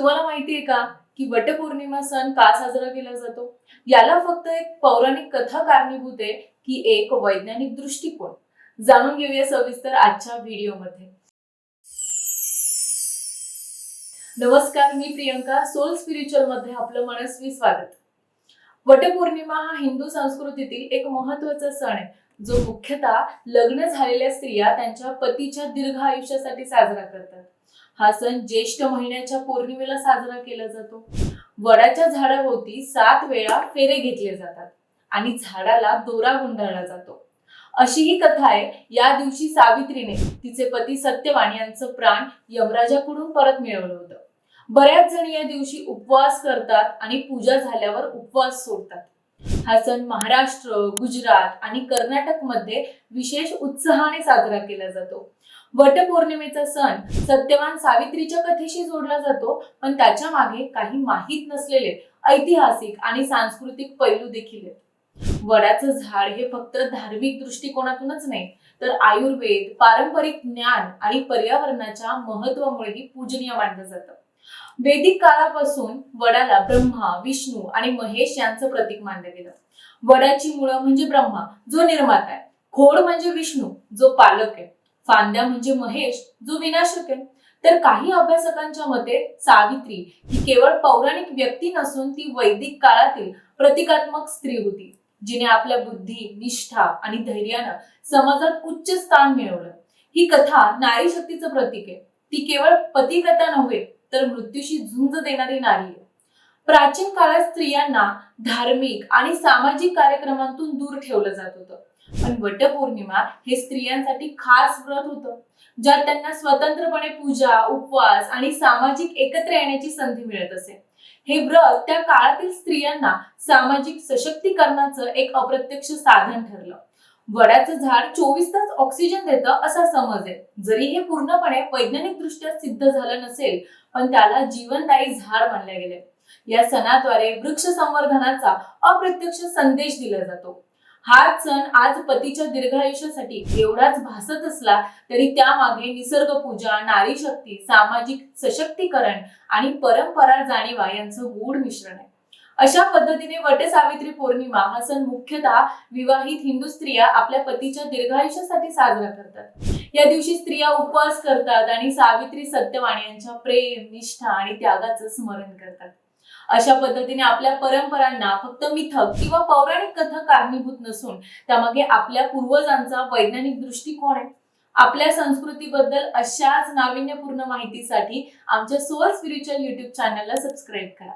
तुम्हाला माहिती आहे का की वटपौर्णिमा सण का साजरा केला जातो? याला फक्त एक पौराणिक कथा कारणीभूत आहे की एक वैज्ञानिक दृष्टिकोन. जाणून घेऊया सविस्तर आजच्या व्हिडिओमध्ये. नमस्कार मी प्रियंका सोल स्पिरिच्युअलमध्ये आपलं मनस्वी स्वागत. वटपौर्णिमा हा हिंदू संस्कृतीतील एक महत्त्वाचा सण आहे. जो मुख्यतः लग्न झालेल्या स्त्रिया त्यांच्या पतीच्या दीर्घ आयुष्यासाठी साजरा करतात. हा सण ज्येष्ठ महिन्याच्या पौर्णिमेला साजरा केला जातो. वडाच्या झाडाभोवती सात वेळा फेरे घेतले जातात आणि झाडाला दोरा गुंडाळला जातो. अशी ही कथा आहे. या दिवशी सावित्रीने तिचे पती सत्यवान यांचं प्राण यमराजाकडून परत मिळवलं होतं. बऱ्याच जणी या दिवशी उपवास करतात आणि पूजा झाल्यावर उपवास सोडतात. हा सण महाराष्ट्र गुजरात आणि कर्नाटकमध्ये विशेष उत्साहाने साजरा केला जातो. वटपौर्णिमेचा सण सत्यवान सावित्रीच्या कथेशी जोडला जातो पण त्याच्यामागे काही माहीत नसलेले ऐतिहासिक आणि सांस्कृतिक पैलू देखील आहेत. वडाचं झाड हे फक्त धार्मिक दृष्टिकोनातूनच नाही तर आयुर्वेद पारंपरिक ज्ञान आणि पर्यावरणाच्या महत्वामुळेही पूजनीय मानलं जातं. वैदिक काळापासून वडाला ब्रह्मा विष्णू आणि महेश यांचं प्रतीक मानलं गेलं. वडाची मुळं म्हणजे ब्रह्मा जो निर्माता आहे. खोड म्हणजे विष्णू जो पालक आहे. फांद्या म्हणजे महेश जो विनाशक आहे. तर काही अभ्यासकांच्या मते सावित्री ही केवळ पौराणिक व्यक्ती नसून ती वैदिक काळातील प्रतिकात्मक स्त्री होती जिने आपल्या बुद्धी निष्ठा आणि धैर्यानं समाजात उच्च स्थान मिळवलं. ही कथा नारी शक्तीचं प्रतीक आहे. ती केवळ पतिकथा नव्हे तर मृत्यूशी झुंज देणारी नारी आहे. प्राचीन काळात स्त्रियांना धार्मिक आणि सामाजिक कार्यक्रमांतून दूर ठेवलं जात होतं. पण वटपौर्णिमा हे स्त्रियांसाठी खास व्रत होतं ज्यात त्यांना स्वतंत्रपणे पूजा उपवास आणि सामाजिक एकत्र येण्याची संधी मिळत असे. हे व्रत त्या काळातील स्त्रियांना सामाजिक सशक्तीकरणाचं एक अप्रत्यक्ष साधन ठरलं. वडाचं झाड चोवीस तास ऑक्सिजन देतं असा समज आहे. जरी हे पूर्णपणे वैज्ञानिक दृष्ट्या सिद्ध झालं नसेल पण त्याला जीवनदायी झाड मानले गेले. या सणाद्वारे वृक्ष संवर्धनाचा अप्रत्यक्ष संदेश दिला जातो. हा सण आज पतीच्या दीर्घायुष्यासाठी एवढाच भासत असला तरी त्यामागे निसर्ग पूजा नारी शक्ती सामाजिक सशक्तीकरण आणि परंपरा जाणीवा यांचं गूढ मिश्रण आहे. अशा पद्धतीने वटसावित्री पौर्णिमा हा सण मुख्यतः विवाहित हिंदू स्त्रिया आपल्या पतीच्या दीर्घायुष्यासाठी साजरा करतात. या दिवशी स्त्रिया उपवास करतात आणि सावित्री सत्यवाणी यांच्या प्रेम निष्ठा आणि त्यागाचं स्मरण करतात. अशा पद्धतीने आपल्या परंपरांना फक्त मिथक किंवा पौराणिक कथा कारणीभूत नसून त्यामागे आपल्या पूर्वजांचा वैज्ञानिक दृष्टिकोन आहे. आपल्या संस्कृतीबद्दल अशाच नाविन्यपूर्ण माहितीसाठी आमच्या सोअर स्पिरिच्युअल युट्यूब चॅनलला सबस्क्राईब करा.